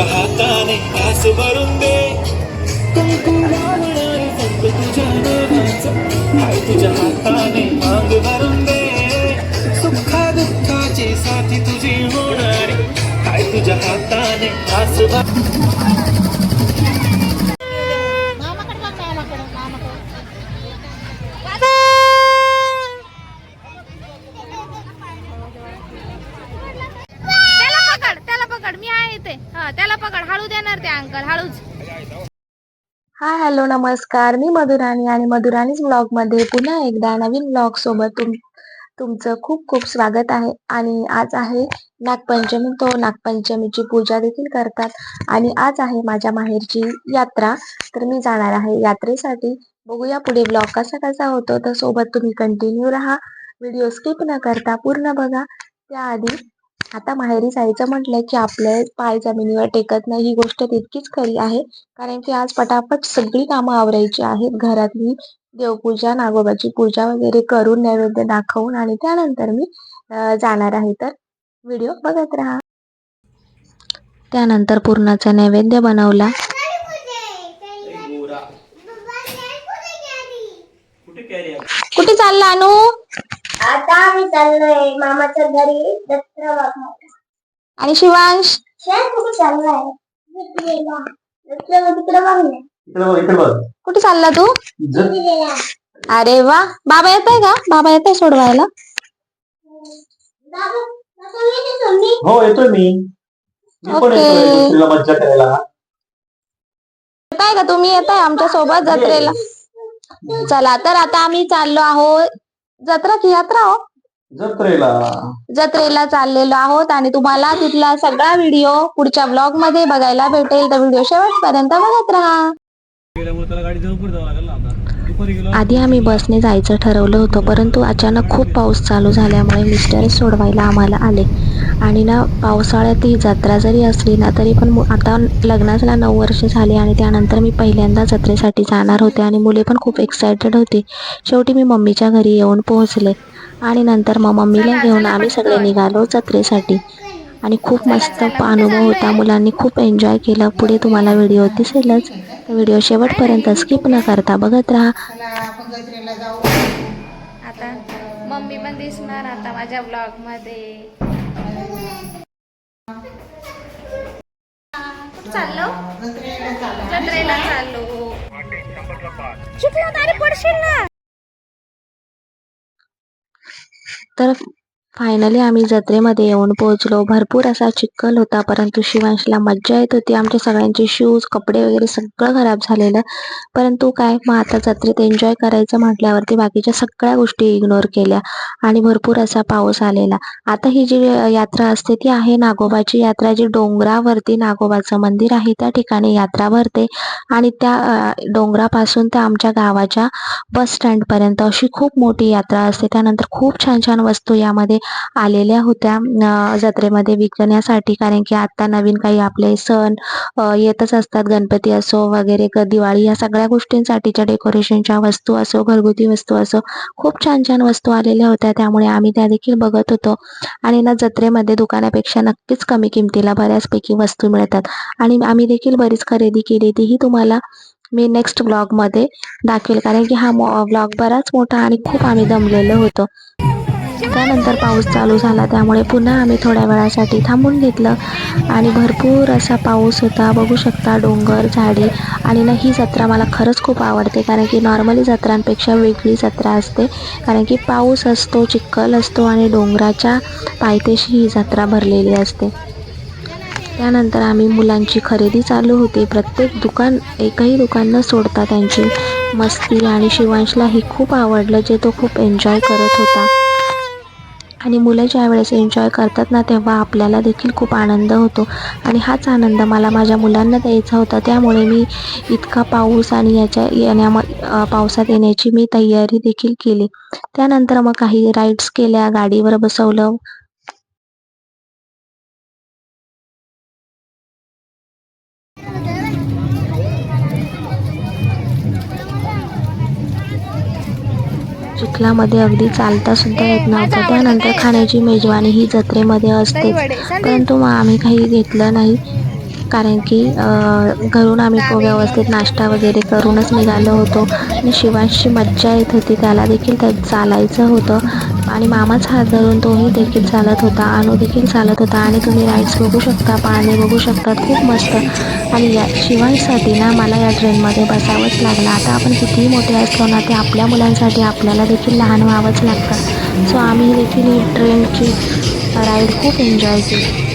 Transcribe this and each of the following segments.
तुझ्या हाताने घास भरून दे. कुंकू फक्त तुझ्या नावाचं तुझ्या हाताने मांग भरून दे. सुखा दुःखाची साथी तुझी होणारी काय तुझ्या हाताने घास भर मामाकडे बघ मामाकडे मामाकडे त्याला पकड त्याला पकड मी आहे इथे हा त्याला पकड हळू देणार ते अंकल हळूच हाय हॅलो नमस्कार. मी मधुराणी आणि मधुराणीच ब्लॉगमध्ये पुन्हा एकदा नवीन ब्लॉग सोबत तुम तुमचं खूप खूप स्वागत आहे. आणि आज आहे नागपंचमी. तो नागपंचमीची पूजा देखील करतात. आणि आज आहे माझ्या माहेरची यात्रा. तर मी जाणार आहे यात्रेसाठी. बघूया पुढे ब्लॉग कसा कसा होतो. तर सोबत तुम्ही कंटिन्यू राहा. व्हिडिओ स्किप न करता पूर्ण बघा. त्याआधी आता माहेरी जायचं म्हटलं की आपले पाय जमिनीवर टेकत नाही ही गोष्ट तितकीच खरी आहे. कारण की आज पटापट सगळी कामं आवरायची आहेत. घरातली देवपूजा नागोबाची पूजा वगैरे करून नैवेद्य दाखवून आणि त्यानंतर मी जाणार आहे. तर व्हिडिओ बघत राहा. त्यानंतर पूर्णाचा नैवेद्य बनवला. कुठे चालला अनु? आता आम्ही चाललोय मामाच्या घरी दसरा बघायला आणि शिवांश? कुठे चाललाय? जत्रेला. जत्रेला तिकडे बघ ना. इकडे बघ इकडे बघ. कुठे चालला तू. अरे वा बाबा येत आहे का? बाबा येत आहे सोडवायला मी मी. हो येतोय मी. मी पण ओके. येतोय दुसरीला मज्जा करायला. येत आहे का तुम्ही? येत आहे आमच्यासोबत जत्रेला चला तर आता आम्ही चाललो आहोत जत्रा की यात्रा हो. जत्रेला. जत्रेला चाललेलो आहोत आणि तुम्हाला तिथला सगळा व्हिडिओ पुढच्या ब्लॉगमध्ये बघायला भेटेल. तर व्हिडिओ शेवटपर्यंत बघत राहा. आधी आम्ही बसने जायचं ठरवलं होतं परंतु अचानक खूप पाऊस चालू झाल्यामुळे मिस्टर सोडवायला आम्हाला आले. आणि ना पावसाळ्यात ही जत्रा जरी असली ना तरी पण मु- आता लग्नाला नऊ वर्ष झाली आणि त्यानंतर मी पहिल्यांदा जत्रेसाठी जाणार होते आणि मुले पण खूप एक्सायटेड होती. शेवटी मी मम्मीच्या घरी येऊन पोहोचले. आणि नंतर मग मम्मीला घेऊन आम्ही सगळे निघालो जत्रेसाठी. आणि खूप मस्त अनुभव होता. मुलांनी खूप एन्जॉय केलं. पुढे तुम्हाला व्हिडिओ दिसेलच. तर व्हिडिओ शेवटपर्यंत स्किप न करता बघत राहा. आता मम्मी पण दिसणार आता माझ्या ब्लॉगमध्ये. कुठं चाललो? जत्रेला चाललो. पडशील ना. तर फायनली आम्ही जत्रेमध्ये येऊन पोहोचलो. भरपूर असा चिखल होता परंतु शिवांशला मज्जा येत होती. आमच्या सगळ्यांचे शूज कपडे वगैरे सगळं खराब झालेलं. परंतु काय मग आता जत्रेत एन्जॉय करायचं म्हटल्यावरती बाकीच्या सगळ्या गोष्टी इग्नोर केल्या आणि भरपूर असा पाऊस आलेला. आता ही जी यात्रा असते ती आहे नागोबाची यात्रा. जी डोंगरावरती नागोबाचं मंदिर आहे त्या ठिकाणी यात्रा भरते. आणि त्या डोंगरापासून त्या आमच्या गावाच्या बस स्टँडपर्यंत अशी खूप मोठी यात्रा असते. त्यानंतर खूप छान छान वस्तू यामध्ये आलेल्या होत्या जत्रेमध्ये विकण्यासाठी. कारण की आता नवीन काही आपले सण येतच असतात. गणपती असो वगैरे क- दिवाळी या सगळ्या गोष्टींसाठीच्या डेकोरेशनच्या वस्तू असो घरगुती वस्तू असो खूप छान छान वस्तू आलेल्या होत्या. त्यामुळे आम्ही त्या देखील बघत होतो. आणि ना जत्रेमध्ये दुकानापेक्षा नक्कीच कमी किमतीला बऱ्याचपैकी वस्तू मिळतात. आणि आम्ही देखील बरीच खरेदी केली. तीही तुम्हाला मी नेक्स्ट ब्लॉगमध्ये दाखवेल. कारण की हा ब्लॉग बराच मोठा आणि खूप आम्ही दमलेलो होतो. त्यानंतर पाऊस चालू झाला. त्यामुळे पुन्हा आम्ही थोड्या वेळासाठी थांबून घेतलं. आणि भरपूर असा पाऊस होता. बघू शकता डोंगर झाडे आणि ना ही जत्रा मला खरंच खूप आवडते. कारण की नॉर्मली जत्रांपेक्षा वेगळी जत्रा असते. कारण की पाऊस असतो चिखल असतो आणि डोंगराच्या पायथ्याशी ही जत्रा भरलेली असते. त्यानंतर आम्ही मुलांची खरेदी चालू होती. प्रत्येक दुकान एकही दुकान न सोडता त्यांची मस्ती आणि शिवांशला ही खूप आवडलं जे तो खूप एन्जॉय करत होता. आणि मुलं ज्या वेळेस एन्जॉय करतात ना तेव्हा आपल्याला देखील खूप आनंद होतो. आणि हाच आनंद मला माझ्या मुलांना द्यायचा होता. त्यामुळे मी इतका पाऊस आणि याच्या येण्या पावसात येण्याची मी तयारी देखील केली. त्यानंतर मग काही राईड्स केल्या गाडीवर बसवलं. चिखलामध्ये अगदी चालता सुद्धा येत नव्हतं. त्यानंतर खाण्याची मेजवानी ही जत्रेमध्ये असतेच. परंतु मग आम्ही काही घेतलं नाही. कारण की घरून आम्ही व्यवस्थित नाश्ता वगैरे करूनच निघालो होतो. आणि शिवांशची मज्जा येत होती त्याला देखील त्यात चालायचं होतं. आणि मामाच हात धरून तोही देखील चालत होता अनु देखील चालत होता. आणि तुम्ही राईड्स बघू शकता पाणी बघू शकता खूप मस्त. आणि या शिवांशसाठी ना मला या ट्रेनमध्ये बसावंच लागलं. आता आपण कितीही मोठे असलो ना ते आपल्या मुलांसाठी आपल्याला देखील लहान व्हावंच लागतं. सो आम्ही देखील ही ट्रेनची राईड खूप एन्जॉय केली.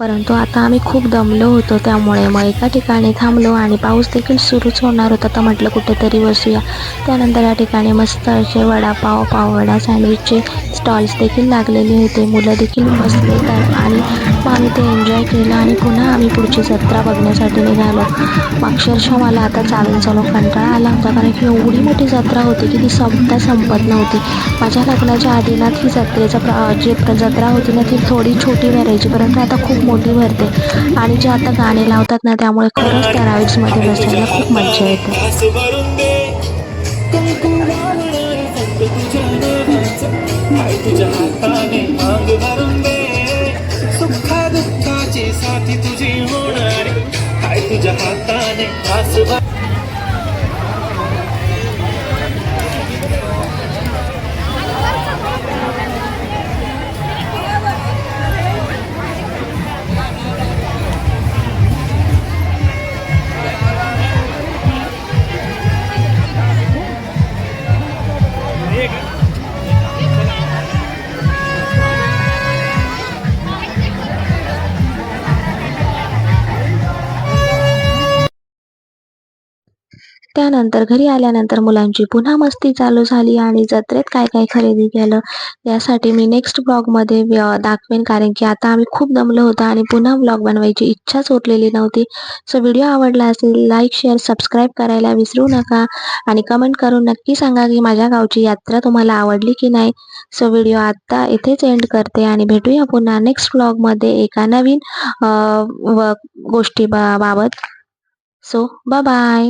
परंतु आता आम्ही खूप दमलो होतो त्यामुळे. मग एका ठिकाणी थांबलो आणि पाऊस देखील सुरूच होणार होता. तर म्हटलं कुठेतरी बसूया. त्यानंतर या ठिकाणी मस्त असे वडापाव पाववडा सँडविचचे स्टॉल्स देखील लागलेले होते. मुलं देखील बसले तर आणि मग आम्ही ते एन्जॉय केलं आणि पुन्हा आम्ही पुढची जत्रा बघण्यासाठी निघालो. अक्षरशः मला आता चालून चालून कंटाळा आला होता कारण की एवढी मोठी जत्रा होती की ती संपता संपत नव्हती. माझ्या लग्नाच्या आधी ना ती जत्रेचा प्र जी जत्रा होती ना ती थोडी छोटी भरायची परंतु आता खूप मोठी भरते. आणि जे आता गाणे लावतात ना त्यामुळे खरंच त्या राईड्समध्ये बसायला खूप मजा येते. हाय तुझ्या हाताने त्यानंतर घरी आल्यानंतर मुलांची पुन्हा मस्ती चालू झाली आणि जत्रेत काय काय खरेदी केलं यासाठी मी नेक्स्ट ब्लॉगमध्ये दाखवेन. कारण की आता आम्ही खूप दमलो होतो आणि पुन्हा ब्लॉग बनवायची इच्छाच उरलेली नव्हती. सो व्हिडिओ आवडला असेल लाईक शेअर सबस्क्राईब करायला विसरू नका आणि कमेंट करून नक्की सांगा की माझ्या गावची यात्रा तुम्हाला आवडली की नाही. सो व्हिडिओ आत्ता इथेच एंड करते आणि भेटूया पुन्हा नेक्स्ट ब्लॉगमध्ये एका नवीन गोष्टी बा बाबत. So bye